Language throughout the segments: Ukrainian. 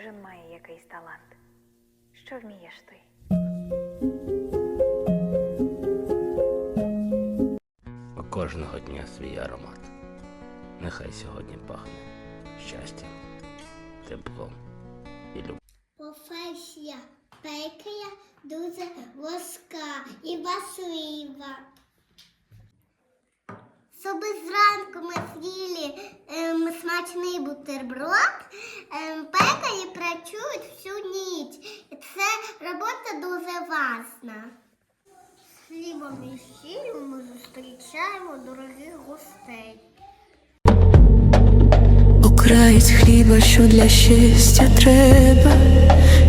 кожен має якийсь талант. Що вмієш ти? У кожного дня свій аромат. Нехай сьогодні пахне щастям, теплом і любов'ю. Професія пекаря дуже важка і важлива. Щоб зранку ми з'їли ем, смачний бутерброд, ем, пекарі працюють всю ніч. І це робота дуже важна. З хлібом і сіллю ми зустрічаємо дорогих гостей. Окраєць хліба, що для щастя треба,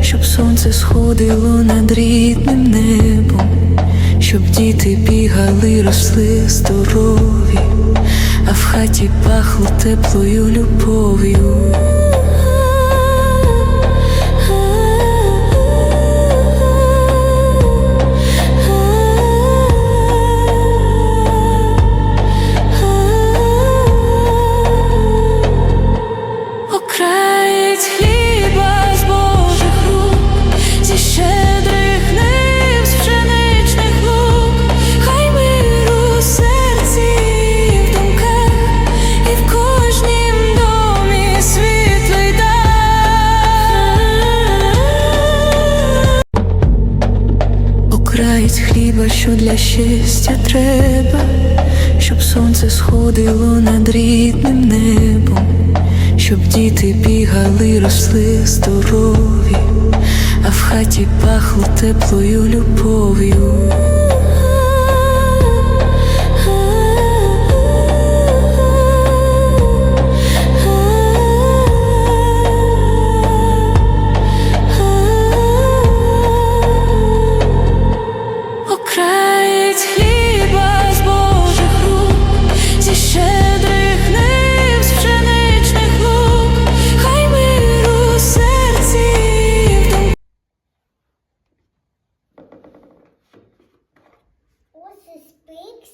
щоб сонце сходило над рідним небом, щоб діти бігали, росли здорові, а в хаті пахло теплою любов'ю. Окраєць хліба, що для щастя треба, щоб сонце сходило над рідним бігали, росли здорові, а в хаті пахло теплою любов'ю. speaks